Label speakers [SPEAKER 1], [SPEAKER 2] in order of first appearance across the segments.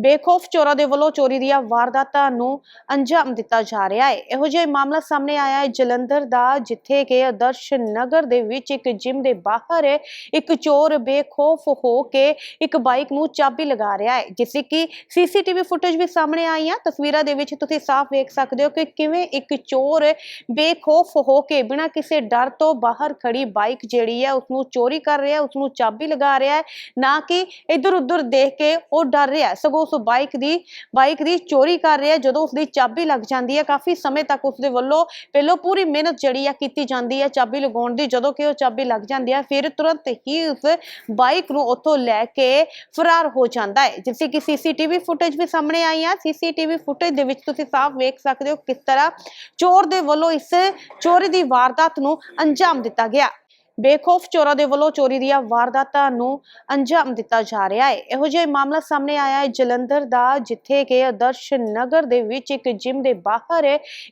[SPEAKER 1] ਬੇਖੌਫ ਚੋਰਾਂ ਦੇ ਵੱਲੋਂ ਚੋਰੀ ਦੀਆਂ ਵਾਰਦਾਤਾਂ ਨੂੰ ਅੰਜਾਮ ਦਿੱਤਾ ਜਾ ਰਿਹਾ ਹੈ। ਇਹੋ ਜਿਹਾ ਹੀ ਮਾਮਲਾ ਸਾਹਮਣੇ ਆਇਆ ਹੈ ਜਲੰਧਰ ਦਾ, ਜਿੱਥੇ ਕਿ ਆਦਰਸ਼ ਨਗਰ ਦੇ ਵਿੱਚ ਇੱਕ ਜਿਮ ਦੇ ਬਾਹਰ ਇੱਕ ਚੋਰ ਬੇਖੌਫ ਹੋ ਕੇ ਇੱਕ ਬਾਈਕ ਨੂੰ ਚਾਬੀ ਲਗਾ ਰਿਹਾ ਹੈ ਜਿਸੇ ਕਿ ਸੀਸੀਟੀਵੀ ਫੁਟੇਜ ਵੀ ਸਾਹਮਣੇ ਆਈ ਆਈਆਂ। ਤਸਵੀਰਾਂ ਦੇ ਵਿੱਚ ਤੁਸੀਂ ਸਾਫ਼ ਵੇਖ ਸਕਦੇ ਹੋ ਕਿ ਕਿਵੇਂ ਇੱਕ ਚੋਰ ਬੇਖੌਫ ਹੋ ਕੇ ਬਿਨਾਂ ਕਿਸੇ ਡਰ ਤੋਂ ਬਾਹਰ ਖੜੀ ਬਾਈਕ ਜਿਹੜੀ ਹੈ ਉਸ ਨੂੰ ਚੋਰੀ ਕਰ ਰਿਹਾ ਹੈ ਉਸ ਨੂੰ ਚਾਬੀ ਲਗਾ ਰਿਹਾ ਹੈ, ਨਾ ਕਿ ਇਧਰ ਉਧਰ ਦੇਖ ਕੇ ਉਹ ਡਰ ਰਿਹਾ ਸਗੋਂ ਉਸ ਬਾਈਕ ਦੀ ਬਾਈਕ ਦੀ ਚੋਰੀ ਕਰ ਰਿਹਾ ਜਦੋਂ ਉਸ ਦੀ ਚਾਬੀ ਲੱਗ ਜਾਂਦੀ ਹੈ, ਕਾਫੀ ਸਮੇਂ ਤੱਕ ਉਸ ਦੇ ਵੱਲੋਂ ਪਹਿਲੋਂ ਪੂਰੀ ਮਿਹਨਤ ਜਿਹੜੀ ਆ ਕੀਤੀ ਜਾਂਦੀ ਹੈ ਚਾਬੀ ਲਗਾਉਣ ਦੀ। ਜਦੋਂ ਕਿ ਉਹ ਚਾਬੀ ਲੱਗ ਜਾਂਦੀ ਹੈ, ਫਿਰ ਤੁਰੰਤ ਹੀ ਉਸ ਬਾਈਕ ਨੂੰ ਉੱਥੋਂ ਲੈ ਕੇ ਫਰਾਰ ਹੋ ਜਾਂਦਾ ਹੈ। ਜਿਵੇਂ ਕਿ ਸੀਸੀਟੀਵੀ ਫੁਟੇਜ ਵੀ ਸਾਹਮਣੇ ਆਈ ਆ ਸੀਸੀਟੀਵੀ ਫੁਟੇਜ ਦੇ ਵਿੱਚ ਤੁਸੀਂ ਸਾਫ਼ ਵੇਖ ਸਕਦੇ ਹੋ ਕਿਸ ਤਰ੍ਹਾਂ ਚੋਰ ਦੇ ਵੱਲੋਂ ਇਸ ਚੋਰੀ ਦੀ ਵਾਰਦਾਤ ਨੂੰ ਅੰਜਾਮ ਦਿੱਤਾ ਗਿਆ। ਬੇਖੌਫ ਚੋਰਾਂ ਦੇ ਵੱਲੋਂ ਚੋਰੀ ਦੀਆਂ ਵਾਰਦਾਤਾਂ ਨੂੰ ਅੰਜਾਮ ਦਿੱਤਾ ਜਾ ਰਿਹਾ ਹੈ। ਇਹੋ ਜਿਹਾ ਹੀ ਮਾਮਲਾ ਸਾਹਮਣੇ ਆਇਆ ਹੈ ਜਲੰਧਰ ਦਾ, ਜਿੱਥੇ ਕਿ ਆਦਰਸ਼ ਨਗਰ ਦੇ ਵਿੱਚ ਇੱਕ ਜਿਮ ਦੇ ਬਾਹਰ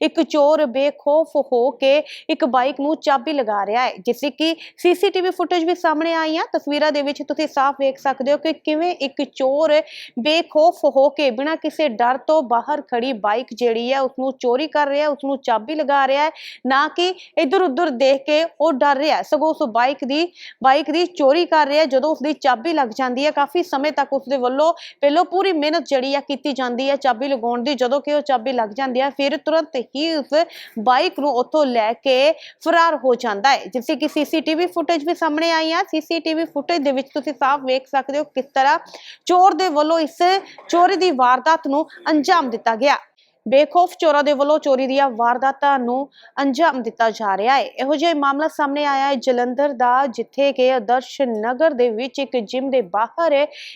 [SPEAKER 1] ਇੱਕ ਚੋਰ ਬੇਖੌਫ ਹੋ ਕੇ ਇੱਕ ਬਾਈਕ ਨੂੰ ਚਾਬੀ ਲਗਾ ਰਿਹਾ ਹੈ ਜਿਸੇ ਕਿ ਸੀਸੀਟੀਵੀ ਫੁਟੇਜ ਵੀ ਸਾਹਮਣੇ ਆਈਆਂ। ਤਸਵੀਰਾਂ ਦੇ ਵਿੱਚ ਤੁਸੀਂ ਸਾਫ਼ ਵੇਖ ਸਕਦੇ ਹੋ ਕਿ ਕਿਵੇਂ ਇੱਕ ਚੋਰ ਬੇਖੌਫ ਹੋ ਕੇ ਬਿਨਾਂ ਕਿਸੇ ਡਰ ਤੋਂ ਬਾਹਰ ਖੜੀ ਬਾਈਕ ਜਿਹੜੀ ਹੈ ਉਸ ਨੂੰ ਚੋਰੀ ਕਰ ਰਿਹਾ ਹੈ ਉਸ ਨੂੰ ਚਾਬੀ ਲਗਾ ਰਿਹਾ ਹੈ, ਨਾ ਕਿ ਇਧਰ ਉਧਰ ਦੇਖ ਕੇ ਉਹ ਡਰ ਰਿਹਾ ਸਗੋਂ ਉਸ ਬਾਈਕ ਦੀ ਬਾਈਕ ਦੀ ਚੋਰੀ ਕਰ ਰਿਹਾ ਜਦੋਂ ਉਸ ਦੀ ਚਾਬੀ ਲੱਗ ਜਾਂਦੀ ਹੈ, ਕਾਫੀ ਸਮੇਂ ਤੱਕ ਉਸ ਦੇ ਵੱਲੋਂ ਪਹਿਲੋਂ ਪੂਰੀ ਮਿਹਨਤ ਜਿਹੜੀ ਆ ਕੀਤੀ ਜਾਂਦੀ ਹੈ ਚਾਬੀ ਲਗਾਉਣ ਦੀ। ਜਦੋਂ ਕਿ ਉਹ ਚਾਬੀ ਲੱਗ ਜਾਂਦੀ ਹੈ, ਫਿਰ ਤੁਰੰਤ ਹੀ ਉਸ ਬਾਈਕ ਨੂੰ ਉੱਥੋਂ ਲੈ ਕੇ ਫਰਾਰ ਹੋ ਜਾਂਦਾ ਹੈ। ਜਿਵੇਂ ਕਿ ਸੀਸੀਟੀਵੀ ਫੁਟੇਜ ਵੀ ਸਾਹਮਣੇ ਆਈ ਆ ਸੀਸੀਟੀਵੀ ਫੁਟੇਜ ਦੇ ਵਿੱਚ ਤੁਸੀਂ ਸਾਫ਼ ਵੇਖ ਸਕਦੇ ਹੋ ਕਿਸ ਤਰ੍ਹਾਂ ਚੋਰ ਦੇ ਵੱਲੋਂ ਇਸ ਚੋਰੀ ਦੀ ਵਾਰਦਾਤ ਨੂੰ ਅੰਜਾਮ ਦਿੱਤਾ ਗਿਆ। ਬੇਖੌਫ ਚੋਰਾਂ ਦੇ ਵੱਲੋਂ ਚੋਰੀ ਦੀਆਂ ਵਾਰਦਾਤਾਂ ਨੂੰ ਅੰਜਾਮ ਦਿੱਤਾ ਜਾ ਰਿਹਾ ਹੈ। ਇਹੋ ਜਿਹਾ ਹੀ ਮਾਮਲਾ ਸਾਹਮਣੇ ਆਇਆ ਹੈ ਜਲੰਧਰ ਦਾ, ਜਿੱਥੇ ਕਿ ਆਦਰਸ਼ ਨਗਰ ਦੇ ਵਿੱਚ ਇੱਕ ਜਿਮ ਦੇ ਬਾਹਰ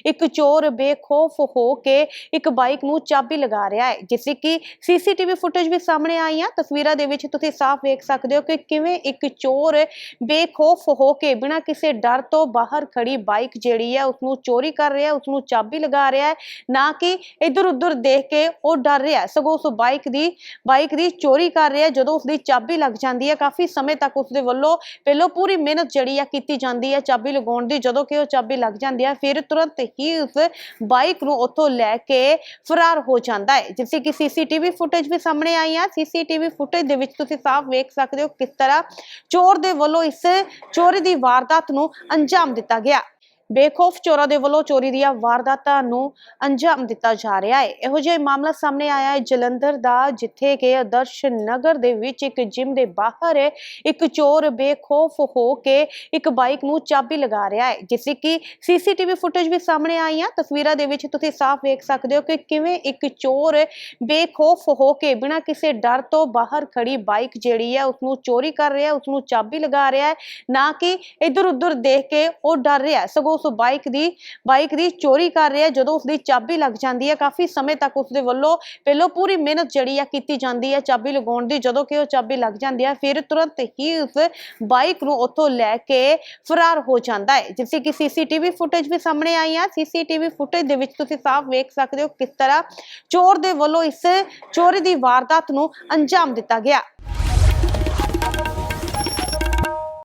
[SPEAKER 1] ਇੱਕ ਚੋਰ ਬੇਖੌਫ ਹੋ ਕੇ ਇੱਕ ਬਾਈਕ ਨੂੰ ਚਾਬੀ ਲਗਾ ਰਿਹਾ ਹੈ ਜਿਸੇ ਕਿ ਸੀਸੀਟੀਵੀ ਫੁਟੇਜ ਵੀ ਸਾਹਮਣੇ ਆਈਆਂ। ਤਸਵੀਰਾਂ ਦੇ ਵਿੱਚ ਤੁਸੀਂ ਸਾਫ਼ ਵੇਖ ਸਕਦੇ ਹੋ ਕਿ ਕਿਵੇਂ ਇੱਕ ਚੋਰ ਬੇਖੌਫ ਹੋ ਕੇ ਬਿਨਾਂ ਕਿਸੇ ਡਰ ਤੋਂ ਬਾਹਰ ਖੜੀ ਬਾਈਕ ਜਿਹੜੀ ਹੈ ਉਸ ਨੂੰ ਚੋਰੀ ਕਰ ਰਿਹਾ ਹੈ ਉਸ ਨੂੰ ਚਾਬੀ ਲਗਾ ਰਿਹਾ ਹੈ, ਨਾ ਕਿ ਇਧਰ ਉਧਰ ਦੇਖ ਕੇ ਉਹ ਡਰ ਰਿਹਾ ਸਗੋਂ ਉਸ ਬਾਈਕ ਦੀ ਬਾਈਕ ਦੀ ਚੋਰੀ ਕਰ ਰਿਹਾ ਜਦੋਂ ਉਸ ਦੀ ਚਾਬੀ ਲੱਗ ਜਾਂਦੀ ਹੈ, ਕਾਫੀ ਸਮੇਂ ਤੱਕ ਉਸ ਦੇ ਵੱਲੋਂ ਪਹਿਲੋਂ ਪੂਰੀ ਮਿਹਨਤ ਜਿਹੜੀ ਆ ਕੀਤੀ ਜਾਂਦੀ ਹੈ ਚਾਬੀ ਲਗਾਉਣ ਦੀ। ਜਦੋਂ ਕਿ ਉਹ ਚਾਬੀ ਲੱਗ ਜਾਂਦੀ ਹੈ, ਫਿਰ ਤੁਰੰਤ ਹੀ ਉਸ ਬਾਈਕ ਨੂੰ ਉੱਥੋਂ ਲੈ ਕੇ ਫਰਾਰ ਹੋ ਜਾਂਦਾ ਹੈ। ਜਿਵੇਂ ਕਿ ਸੀਸੀਟੀਵੀ ਫੁਟੇਜ ਵੀ ਸਾਹਮਣੇ ਆਈ ਆ ਸੀਸੀਟੀਵੀ ਫੁਟੇਜ ਦੇ ਵਿੱਚ ਤੁਸੀਂ ਸਾਫ਼ ਵੇਖ ਸਕਦੇ ਹੋ ਕਿਸ ਤਰ੍ਹਾਂ ਚੋਰ ਦੇ ਵੱਲੋਂ ਇਸ ਚੋਰੀ ਦੀ ਵਾਰਦਾਤ ਨੂੰ ਅੰਜਾਮ ਦਿੱਤਾ ਗਿਆ। ਬੇਖੌਫ ਚੋਰਾਂ ਦੇ ਵੱਲੋਂ ਚੋਰੀ ਦੀਆਂ ਵਾਰਦਾਤਾਂ ਨੂੰ ਅੰਜਾਮ ਦਿੱਤਾ ਜਾ ਰਿਹਾ ਹੈ। ਇਹੋ ਜਿਹਾ ਹੀ ਮਾਮਲਾ ਸਾਹਮਣੇ ਆਇਆ ਹੈ ਜਲੰਧਰ ਦਾ ਜਿੱਥੇ ਕਿ ਆਦਰਸ਼ ਨਗਰ ਦੇ ਵਿੱਚ ਇੱਕ ਜਿਮ ਦੇ ਬਾਹਰ ਇੱਕ ਚੋਰ ਬੇਖੌਫ ਹੋ ਕੇ ਇੱਕ ਬਾਈਕ ਨੂੰ ਚਾਬੀ ਲਗਾ ਰਿਹਾ ਹੈ ਜਿਸੇ ਕਿ ਸੀਸੀਟੀਵੀ ਫੁਟੇਜ ਵੀ ਸਾਹਮਣੇ ਆਈਆਂ। ਤਸਵੀਰਾਂ ਦੇ ਵਿੱਚ ਤੁਸੀਂ ਸਾਫ਼ ਵੇਖ ਸਕਦੇ ਹੋ ਕਿ ਕਿਵੇਂ ਇੱਕ ਚੋਰ ਬੇਖੌਫ ਹੋ ਕੇ ਬਿਨਾਂ ਕਿਸੇ ਡਰ ਤੋਂ ਬਾਹਰ ਖੜੀ ਬਾਈਕ ਜਿਹੜੀ ਹੈ ਉਸ ਨੂੰ ਚੋਰੀ ਕਰ ਰਿਹਾ ਹੈ ਉਸ ਨੂੰ ਚਾਬੀ ਲਗਾ ਰਿਹਾ ਹੈ ਨਾ ਕਿ ਇਧਰ ਉਧਰ ਦੇਖ ਕੇ ਉਹ ਡਰ ਰਿਹਾ ਹੈ, ਸਗੋਂ ਉਸ ਬਾਈਕ ਦੀ ਬਾਈਕ ਦੀ ਚੋਰੀ ਕਰ ਰਿਹਾ ਜਦੋਂ ਉਸ ਦੀ ਚਾਬੀ ਲੱਗ ਜਾਂਦੀ ਹੈ, ਕਾਫੀ ਸਮੇਂ ਤੱਕ ਉਸ ਦੇ ਵੱਲੋਂ ਪਹਿਲੋਂ ਪੂਰੀ ਮਿਹਨਤ ਜਿਹੜੀ ਆ ਕੀਤੀ ਜਾਂਦੀ ਹੈ ਚਾਬੀ ਲਗਾਉਣ ਦੀ। ਜਦੋਂ ਕਿ ਉਹ ਚਾਬੀ ਲੱਗ ਜਾਂਦੀ ਹੈ, ਫਿਰ ਤੁਰੰਤ ਹੀ ਉਸ ਬਾਈਕ ਨੂੰ ਉੱਥੋਂ ਲੈ ਕੇ ਫਰਾਰ ਹੋ ਜਾਂਦਾ ਹੈ। ਜਿਵੇਂ ਕਿ ਸੀਸੀਟੀਵੀ ਫੁਟੇਜ ਵੀ ਸਾਹਮਣੇ ਆਈ ਆ ਸੀਸੀਟੀਵੀ ਫੁਟੇਜ ਦੇ ਵਿੱਚ ਤੁਸੀਂ ਸਾਫ਼ ਵੇਖ ਸਕਦੇ ਹੋ ਕਿਸ ਤਰ੍ਹਾਂ ਚੋਰ ਦੇ ਵੱਲੋਂ ਇਸ ਚੋਰੀ ਦੀ ਵਾਰਦਾਤ ਨੂੰ ਅੰਜਾਮ ਦਿੱਤਾ ਗਿਆ।